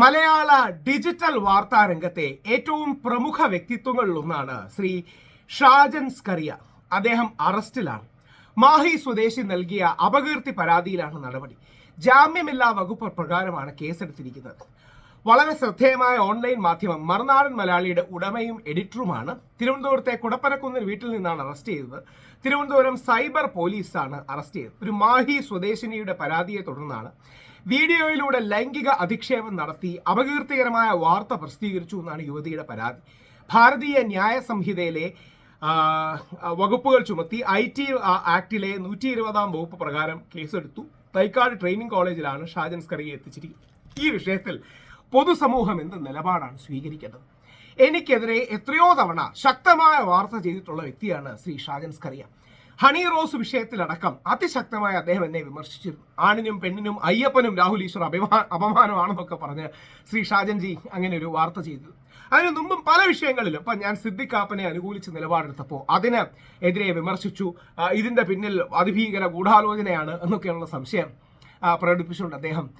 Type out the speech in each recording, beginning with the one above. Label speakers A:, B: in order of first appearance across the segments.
A: മലയാള digital വാർത്താ രംഗത്തെ ഏറ്റവും പ്രമുഖ വ്യക്തിത്വങ്ങളിൽ ഒന്നാണ് ശ്രീ ഷാജൻ സ്കറിയ. അദ്ദേഹം അറസ്റ്റിലാണ്. മാഹി സ്വദേശി നൽകിയ അപകീർത്തി പരാതിയിലാണ് നടപടി. ജാമ്യമില്ലാ വകുപ്പ് പ്രകാരമാണ് കേസെടുത്തിരിക്കുന്നത്. വളരെ ശ്രദ്ധേയമായ ഓൺലൈൻ മാധ്യമം മറുനാടൻ മലയാളിയുടെ ഉടമയും എഡിറ്ററുമാണ്. തിരുവനന്തപുരത്തെ കുടപ്പനക്കുന്നിൽ വീട്ടിൽ നിന്നാണ് അറസ്റ്റ് ചെയ്തത്. തിരുവനന്തപുരം സൈബർ പോലീസാണ് അറസ്റ്റ് ചെയ്തത്. ഒരു മാഹി സ്വദേശിനിയുടെ പരാതിയെ തുടർന്നാണ് വീഡിയോയിലൂടെ ലൈംഗിക അധിക്ഷേപം നടത്തി അപകീർത്തികരമായ വാർത്ത പ്രസിദ്ധീകരിച്ചു എന്നാണ് യുവതിയുടെ പരാതി. ഭാരതീയ ന്യായ സംഹിതയിലെ വകുപ്പുകൾ ചുമത്തി ഐ ടി ആക്ടിലെ നൂറ്റി ഇരുപതാം വകുപ്പ് പ്രകാരം കേസെടുത്തു. തൈക്കാട് ട്രെയിനിങ് കോളേജിലാണ് ഷാജൻസ്കറിയെ എത്തിച്ചിരിക്കുന്നത്. ഈ വിഷയത്തിൽ പൊതുസമൂഹം എന്ത് നിലപാടാണ് സ്വീകരിക്കേണ്ടത്? എനിക്കെതിരെ എത്രയോ തവണ ശക്തമായ വാർത്ത ചെയ്തിട്ടുള്ള വ്യക്തിയാണ് ശ്രീ ഷാജൻ സ്കറിയ. ഹണി റോസ് വിഷയത്തിലടക്കം അതിശക്തമായി അദ്ദേഹം എന്നെ വിമർശിച്ചിരുന്നു. ആണിനും പെണ്ണിനും അയ്യപ്പനും രാഹുൽ ഈശ്വർ അഭിമാ അപമാനമാണെന്നൊക്കെ പറഞ്ഞ് ശ്രീ ഷാജൻജി അങ്ങനെ ഒരു വാർത്ത ചെയ്തു. അതിനു മുമ്പും പല വിഷയങ്ങളിലും ഇപ്പം ഞാൻ സിദ്ദിഖാപ്പനെ അനുകൂലിച്ച് നിലപാടെടുത്തപ്പോൾ അതിന് എതിരെ വിമർശിച്ചു. ഇതിന്റെ പിന്നിൽ അതിഭീകര ഗൂഢാലോചനയാണ് എന്നൊക്കെയുള്ള സംശയം പ്രകടിപ്പിച്ചുകൊണ്ട് അദ്ദേഹം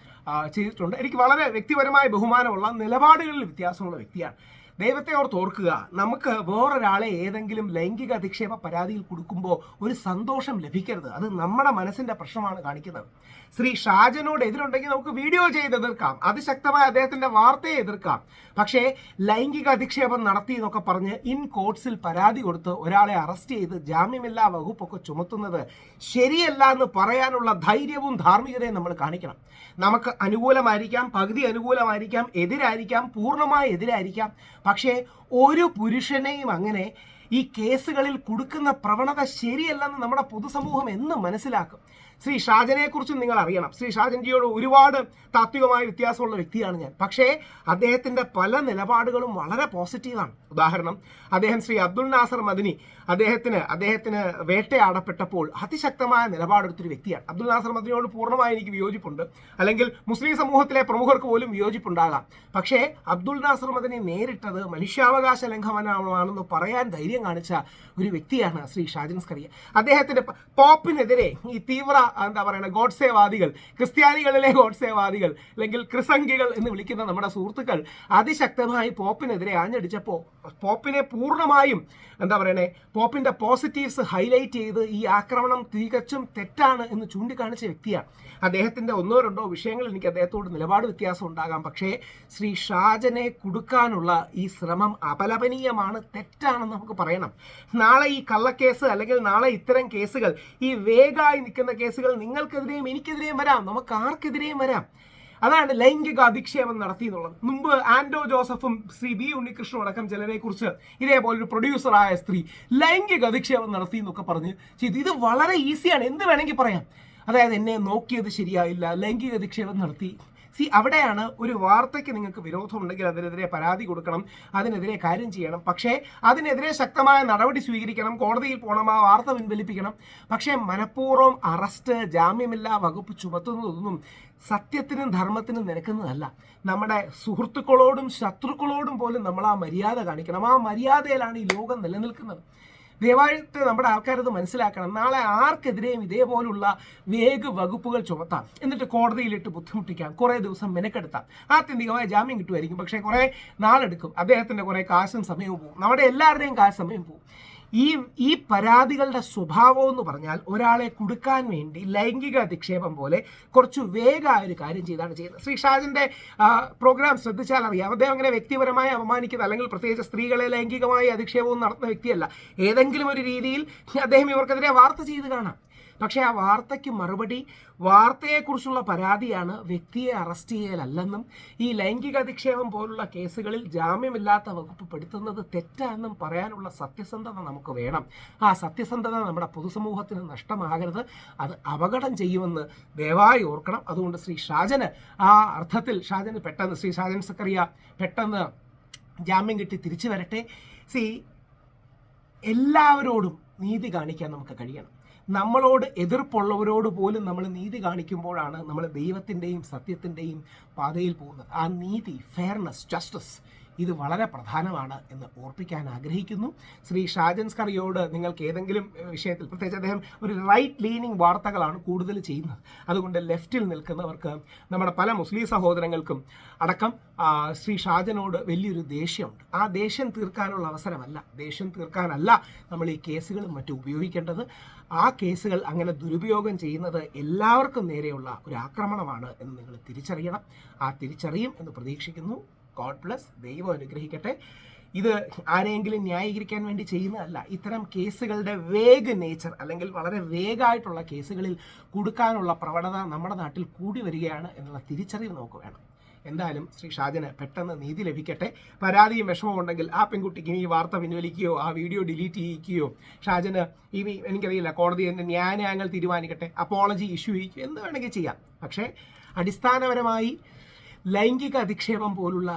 A: ചെയ്തിട്ടുണ്ട്. എനിക്ക് വളരെ വ്യക്തിപരമായ ബഹുമാനമുള്ള നിലപാടുകളിൽ വ്യത്യാസമുള്ള വ്യക്തിയാണ്. ദൈവത്തെ ഓർത്ത് ഓർക്കുക നമുക്ക് വേറൊരാളെ ഏതെങ്കിലും ലൈംഗിക അധിക്ഷേപ പരാതിയിൽ കൊടുക്കുമ്പോൾ ഒരു സന്തോഷം ലഭിക്കരുത്. അത് നമ്മുടെ മനസ്സിന്റെ പ്രശ്നമാണ് കാണിക്കുന്നത്. ശ്രീ ഷാജനോട് എതിരുണ്ടെങ്കിൽ നമുക്ക് വീഡിയോ ചെയ്ത് എതിർക്കാം. അതിശക്തമായ അദ്ദേഹത്തിന്റെ വാർത്തയെ എതിർക്കാം. പക്ഷേ ലൈംഗിക അധിക്ഷേപം നടത്തി എന്നൊക്കെ പറഞ്ഞ് ഇൻ കോർട്സിൽ പരാതി കൊടുത്ത് ഒരാളെ അറസ്റ്റ് ചെയ്ത് ജാമ്യമില്ലാ വകുപ്പൊക്കെ ചുമത്തുന്നത് ശരിയല്ല എന്ന് പറയാനുള്ള ധൈര്യവും ധാർമ്മികതയും നമ്മൾ കാണിക്കണം. നമുക്ക് അനുകൂലമായിരിക്കാം പകുതി അനുകൂലമായിരിക്കാം എതിരായിരിക്കാം പൂർണമായി എതിരായിരിക്കാം. പക്ഷേ ഒരു പുരുഷനെയും അങ്ങനെ ഈ കേസുകളിൽ കൊടുക്കുന്ന പ്രവണത ശരിയല്ലെന്ന് നമ്മുടെ പൊതുസമൂഹം എന്നും മനസ്സിലാക്കും. ശ്രീ ഷാജനെ കുറിച്ചും നിങ്ങൾ അറിയണം ശ്രീ ഷാജൻജിയോട് ഒരുപാട് താത്വികമായ വ്യത്യാസമുള്ള വ്യക്തിയാണ് ഞാൻ. പക്ഷേ അദ്ദേഹത്തിന്റെ പല നിലപാടുകളും വളരെ പോസിറ്റീവാണ്. ഉദാഹരണം അദ്ദേഹം ശ്രീ അബ്ദുൾ നാസർ മദിനി അദ്ദേഹത്തിന് അദ്ദേഹത്തിന് വേട്ടയാടപ്പെട്ടപ്പോൾ അതിശക്തമായ നിലപാടെടുത്തൊരു വ്യക്തിയാണ്. അബ്ദുൾ നാസർ മദിനിയോട് പൂർണമായി എനിക്ക് വിയോജിപ്പുണ്ട്. അല്ലെങ്കിൽ മുസ്ലിം സമൂഹത്തിലെ പ്രമുഖർക്ക് പോലും വിയോജിപ്പുണ്ടാകാം. പക്ഷേ അബ്ദുൾ നാസർ മദിനി നേരിട്ടത് മനുഷ്യാവകാശ ലംഘനമാണെന്ന് പറയാൻ ധൈര്യം കാണിച്ച ഒരു വ്യക്തിയാണ് ശ്രീ ഷാജൻ സ്കറിയ. അദ്ദേഹത്തിന്റെ പോപ്പിനെതിരെ ഈ തീവ്ര എന്താ പറയുക ഗോഡ്സേവാദികൾ. ക്രിസ്ത്യാനികളിലെ ഗോഡ്സേവാദികൾ അല്ലെങ്കിൽ ക്രിസംഗികൾ എന്ന് വിളിക്കുന്ന നമ്മുടെ സുഹൃത്തുക്കൾ അതിശക്തമായി പോപ്പിനെതിരെ ആഞ്ഞടിച്ചപ്പോൾ പോപ്പിനെ പൂർണമായും എന്താ പറയണേ പോപ്പിന്റെ പോസിറ്റീവ്സ് ഹൈലൈറ്റ് ചെയ്ത് ഈ ആക്രമണം തികച്ചും തെറ്റാണ് എന്ന് ചൂണ്ടിക്കാണിച്ച വ്യക്തിയാണ്. അദ്ദേഹത്തിന്റെ ഒന്നോ രണ്ടോ വിഷയങ്ങൾ എനിക്ക് അദ്ദേഹത്തോട് നിലപാട് വ്യത്യാസം ഉണ്ടാകാം. പക്ഷേ ശ്രീ ഷാജനെ കൊടുക്കാനുള്ള ഈ ശ്രമം അപലപനീയമാണ് തെറ്റാണെന്ന് നമുക്ക് പറയണം. നാളെ ഈ കള്ളക്കേസ് അല്ലെങ്കിൽ നാളെ ഇത്തരം കേസുകൾ ഈ വേഗമായി നിൽക്കുന്ന കേസുകൾ നിങ്ങൾക്കെതിരെയും എനിക്കെതിരെയും വരാം. നമുക്ക് ആർക്കെതിരെയും വരാം. അതാണ് ലൈംഗിക അധിക്ഷേപം നടത്തി എന്നുള്ളത്. മുമ്പ് ആൻഡോ ജോസഫും ശ്രീ ബി ഉണ്ണികൃഷ്ണനും അടക്കം ചിലരെ കുറിച്ച് ഇതേപോലെ ഒരു പ്രൊഡ്യൂസറായ സ്ത്രീ ലൈംഗിക അധിക്ഷേപം നടത്തി എന്നൊക്കെ പറഞ്ഞ് ചെയ്തു. ഇത് വളരെ ഈസിയാണ്. എന്ത് വേണമെങ്കിൽ പറയാം. അതായത് എന്നെ നോക്കിയത് ശരിയായില്ല. ലൈംഗിക അധിക്ഷേപം നടത്തി. സി അവിടെയാണ് ഒരു വാർത്തയ്ക്ക് നിങ്ങൾക്ക് വിരോധമുണ്ടെങ്കിൽ അതിനെതിരെ പരാതി കൊടുക്കണം അതിനെതിരെ കാര്യം ചെയ്യണം. പക്ഷേ അതിനെതിരെ ശക്തമായ നടപടി സ്വീകരിക്കണം കോടതിയിൽ പോകണം ആ വാർത്ത പിൻവലിപ്പിക്കണം. പക്ഷേ മനഃപൂർവം അറസ്റ്റ് ജാമ്യമില്ല വകുപ്പ് ചുമത്തുന്നതൊന്നും സത്യത്തിനും ധർമ്മത്തിനും നിരക്കുന്നതല്ല. നമ്മുടെ സുഹൃത്തുക്കളോടും ശത്രുക്കളോടും പോലും നമ്മൾ ആ മര്യാദ കാണിക്കണം. ആ മര്യാദയിലാണ് ഈ ലോകം നിലനിൽക്കുന്നത്. ദയവായിട്ട് നമ്മുടെ ആൾക്കാരത് മനസ്സിലാക്കണം. നാളെ ആർക്കെതിരെയും ഇതേപോലുള്ള വേഗ വകുപ്പുകൾ ചുമത്താം. എന്നിട്ട് കോടതിയിലിട്ട് ബുദ്ധിമുട്ടിക്കാം. കുറേ ദിവസം മെനക്കെടുത്താം. ആത്യന്തികമായ ജാമ്യം കിട്ടുമായിരിക്കും. പക്ഷേ കുറേ നാളെടുക്കും. അദ്ദേഹത്തിന്റെ കുറേ കാശും സമയവും പോകും. നമ്മുടെ എല്ലാവരുടെയും കാശ് സമയം പോകും. ഈ ഈ പരാതികളുടെ സ്വഭാവം എന്ന് പറഞ്ഞാൽ ഒരാളെ കൊടുക്കാൻ വേണ്ടി ലൈംഗിക അധിക്ഷേപം പോലെ കുറച്ച് വേഗമായ ഒരു കാര്യം ചെയ്താണ് ചെയ്യുന്നത്. ശ്രീ ഷാജിന്റെ പ്രോഗ്രാം ശ്രദ്ധിച്ചാൽ അറിയാം. അദ്ദേഹം അങ്ങനെ വ്യക്തിപരമായി അപമാനിക്കുന്ന അല്ലെങ്കിൽ പ്രത്യേകിച്ച് സ്ത്രീകളെ ലൈംഗികമായി അധിക്ഷേപവും നടത്തുന്ന വ്യക്തിയല്ല. ഏതെങ്കിലും ഒരു രീതിയിൽ അദ്ദേഹം ഇവർക്കെതിരെ വാർത്ത ചെയ്ത് കാണാം. പക്ഷേ ആ വാർത്തയ്ക്ക് മറുപടി വാർത്തയെക്കുറിച്ചുള്ള പരാതിയാണ് വ്യക്തിയെ അറസ്റ്റ് ചെയ്യലല്ലെന്നും ഈ ലൈംഗിക അധിക്ഷേപം പോലുള്ള കേസുകളിൽ ജാമ്യമില്ലാത്ത വകുപ്പ് പെടുത്തുന്നത് തെറ്റാണെന്നും പറയാനുള്ള സത്യസന്ധത നമുക്ക് വേണം. ആ സത്യസന്ധത നമ്മുടെ പൊതുസമൂഹത്തിന് നഷ്ടമാകരുത്. അത് അപകടം ചെയ്യുമെന്ന് ദയവായി ഓർക്കണം. അതുകൊണ്ട് ശ്രീ ഷാജന് ആ അർത്ഥത്തിൽ ഷാജന് പെട്ടെന്ന് ശ്രീ ഷാജൻ സക്കറിയ പെട്ടെന്ന് ജാമ്യം കിട്ടി തിരിച്ചു വരട്ടെ. സി എല്ലാവരോടും നീതി കാണിക്കാൻ നമുക്ക് കഴിയണം. നമ്മളോട് എതിർപ്പുള്ളവരോട് പോലും നമ്മൾ നീതി കാണിക്കുമ്പോഴാണ് നമ്മൾ ദൈവത്തിന്റെയും സത്യത്തിന്റെയും പാതയിൽ പോകുന്നത്. ആ നീതി ഫെയർനെസ് ജസ്റ്റിസ് ഇത് വളരെ പ്രധാനമാണ് എന്ന് ഓർപ്പിക്കാൻ ആഗ്രഹിക്കുന്നു. ശ്രീ ഷാജൻ സ്കറിയോട് നിങ്ങൾക്ക് ഏതെങ്കിലും വിഷയത്തിൽ പ്രത്യേകിച്ച് അദ്ദേഹം ഒരു റൈറ്റ് ലീനിങ് വാർത്തകളാണ് കൂടുതൽ ചെയ്യുന്നത്. അതുകൊണ്ട് ലെഫ്റ്റിൽ നിൽക്കുന്നവർക്ക് നമ്മുടെ പല മുസ്ലിം സഹോദരങ്ങൾക്കും അടക്കം ശ്രീ ഷാജനോട് വലിയൊരു ദേഷ്യമുണ്ട്. ആ ദേഷ്യം തീർക്കാനുള്ള അവസരമല്ല. ദേഷ്യം തീർക്കാനല്ല നമ്മൾ ഈ കേസുകളും മറ്റും ഉപയോഗിക്കേണ്ടത്. ആ കേസുകൾ അങ്ങനെ ദുരുപയോഗം ചെയ്യുന്നത് എല്ലാവർക്കും നേരെയുള്ള ഒരു ആക്രമണമാണ് എന്ന് നിങ്ങൾ തിരിച്ചറിയണം. ആ തിരിച്ചറിയും എന്ന് പ്രതീക്ഷിക്കുന്നു. ഗോഡ് ബ്ലസ് ദൈവം അനുഗ്രഹിക്കട്ടെ. ഇത് ആരെയെങ്കിലും ന്യായീകരിക്കാൻ വേണ്ടി ചെയ്യുന്നതല്ല. ഇത്തരം കേസുകളുടെ വേഗ നേച്ചർ അല്ലെങ്കിൽ വളരെ വേഗമായിട്ടുള്ള കേസുകളിൽ കൊടുക്കാനുള്ള പ്രവണത നമ്മുടെ നാട്ടിൽ കൂടി വരികയാണ് എന്നുള്ള തിരിച്ചറിവ് നമുക്ക് വേണം. എന്തായാലും ശ്രീ ഷാജന് പെട്ടെന്ന് നീതി ലഭിക്കട്ടെ. പരാതിയും വിഷമവും ഉണ്ടെങ്കിൽ ആ പെൺകുട്ടിക്ക് ഈ വാർത്ത പിൻവലിക്കുകയോ ആ വീഡിയോ ഡിലീറ്റ് ചെയ്യിക്കുകയോ ഷാജന് ഈ എനിക്കറിയില്ല കോടതി എന്റെ ന്യായങ്ങൾ തീരുമാനിക്കട്ടെ അപ്പോളജി ഇഷ്യൂ ചെയ്യിക്കുകയോ എന്ത് വേണമെങ്കിൽ ചെയ്യാം. പക്ഷേ അടിസ്ഥാനപരമായി ലൈംഗിക അധിക്ഷേപം പോലുള്ള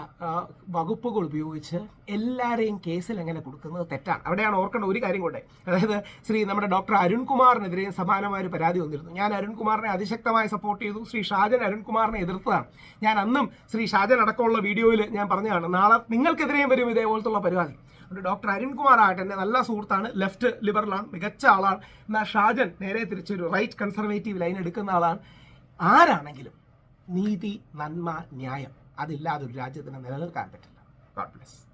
A: വകുപ്പുകൾ ഉപയോഗിച്ച് എല്ലാവരെയും കേസിൽ എങ്ങനെ കൊടുക്കുന്നത് തെറ്റാണ്. അവിടെയാണ് ഓർക്കേണ്ട ഒരു കാര്യം കൂടെ. അതായത് ശ്രീ നമ്മുടെ ഡോക്ടർ അരുൺകുമാറിനെതിരെയും സമാനമായ ഒരു പരാതി വന്നിരുന്നു. ഞാൻ അരുൺകുമാറിനെ അതിശക്തമായി സപ്പോർട്ട് ചെയ്തു. ശ്രീ ഷാജൻ അരുൺകുമാറിനെ എതിർത്തതാണ്. ഞാൻ അന്നും ശ്രീ ഷാജൻ അടക്കമുള്ള വീഡിയോയിൽ ഞാൻ പറഞ്ഞതാണ് നാളെ നിങ്ങൾക്കെതിരെയും വരും ഇതേപോലത്തുള്ള പരിപാടി അതുകൊണ്ട് ഡോക്ടർ അരുൺകുമാർ ആകട്ടെ എന്റെ നല്ല സുഹൃത്താണ് ലെഫ്റ്റ് ലിബറലാണ് മികച്ച ആളാണ്. എന്നാൽ ഷാജൻ നേരെ തിരിച്ചൊരു റൈറ്റ് കൺസർവേറ്റീവ് ലൈൻ എടുക്കുന്ന ആളാണ്. ആരാണെങ്കിലും നീതി നന്മ ന്യായം. അതില്ലാതെ ഒരു രാജ്യത്തിന് നിലനിൽക്കാൻ പറ്റില്ല. God bless